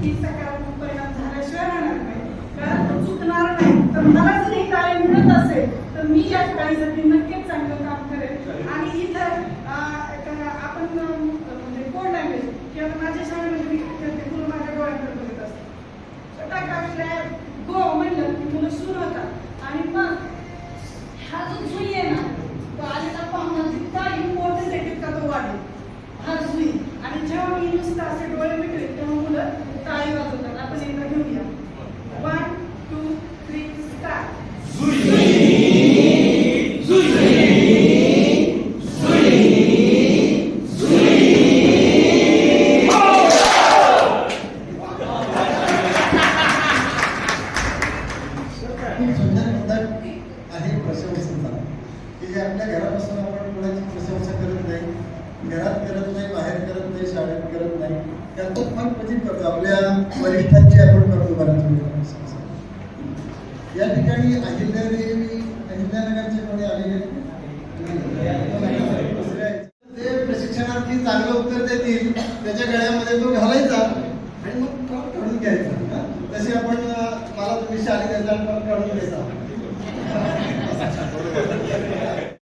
सकारात्मक परिणाम झाल्याशिवाय राहणार नाही. कारण तो चुकणार नाही. तर मला जर ही मिळत असेल तर मी या शाळेसाठी नक्कीच चांगलं काम करेन. आणि इथं आपण म्हणजे कोड लँग्वेज किंवा माझ्या शाळेमध्ये मी करते मुलं माझ्या डोळ्याकडे बघत असतात काय गो म्हणलं की मुलं सुरू होतात. आणि मग हा जो सुई आहे ना तो आलेला पाहुणा जितका इम्पॉर्टंट आहे तितका तो वाढेल. हा सुई आणि जेव्हा मी नुसतं असे डोळे मिटले टाळी वाजवतात आपण एकदा घेऊया. वन टू थ्री स्टार्ट सुंदर पद्धत आहे प्रशंसेचा की आपल्या घरापासून आपण कोणाची प्रशंसा करत नाही घरात करत नाही बाहेर करत नाही शाळेत करत नाही त्यातून फार क्वचित करतो. आपल्या वरिष्ठांची आपण करतो बऱ्याच या ठिकाणी अहिल्यादेवी अहिल्यानगरचे कोणी आलेले ते प्रशिक्षणार्थी चांगलं उत्तर देतील. त्याच्या गळ्यामध्ये तो घालायचा आणि मग काढून घ्यायचा. तसे आपण मला तुम्ही शाळेत काढून घ्यायचा